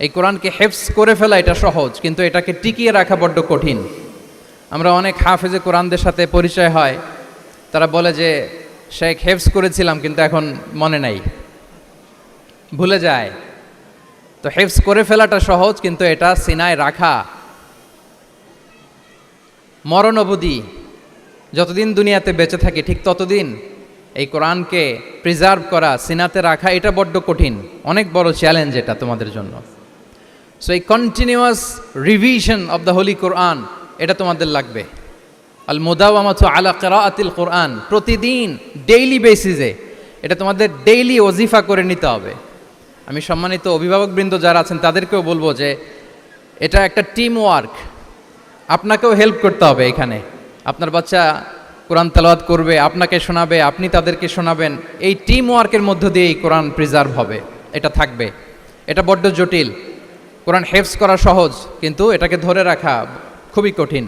এই কোরআনকে হেফস করে ফেলা এটা সহজ, কিন্তু এটাকে টিকিয়ে রাখা বড্ড কঠিন। আমরা অনেক হাফেজে কোরআনদের সাথে পরিচয় হয়, তারা বলে যে, শেখ হেফস করেছিলাম, কিন্তু এখন মনে নাই। ভুলে যায়। তো হেফস করে ফেলাটা সহজ, কিন্তু এটা সিনায় রাখা। মরণ অবধি যতদিন দুনিয়াতে বেঁচে থাকি, ঠিক ততদিন এই কোরআনকে প্রিজার্ভ করা, সিনাতে রাখা, এটা বড্ড কঠিন। অনেক বড় চ্যালেঞ্জ এটা তোমাদের জন্য। সো এই continuous revision of the holy Quran এটা তোমাদের লাগবে। আল মোদাওয়ামাত আলা কেরাআতিল কোরআন প্রতিদিন ডেইলি বেসিসে এটা তোমাদের ডেইলি ওজিফা করে নিতে হবে। আমি সম্মানিত অভিভাবকবৃন্দ যারা আছেন, তাদেরকেও বলব যে এটা একটা টিম ওয়ার্ক আপনাকেও হেল্প করতে হবে এখানে। আপনার বাচ্চা কোরআন তেলাওয়াত করবে, আপনাকে শোনাবে, আপনি তাদেরকে শোনাবেন। এই টিম ওয়ার্কের মধ্য দিয়ে এই কোরআন প্রিজার্ভ হবে। এটা থাকবে। এটা বড্ড জটিল। কোরআন হেফস করা সহজ কিন্তু এটাকে ধরে রাখা খুবই কঠিন।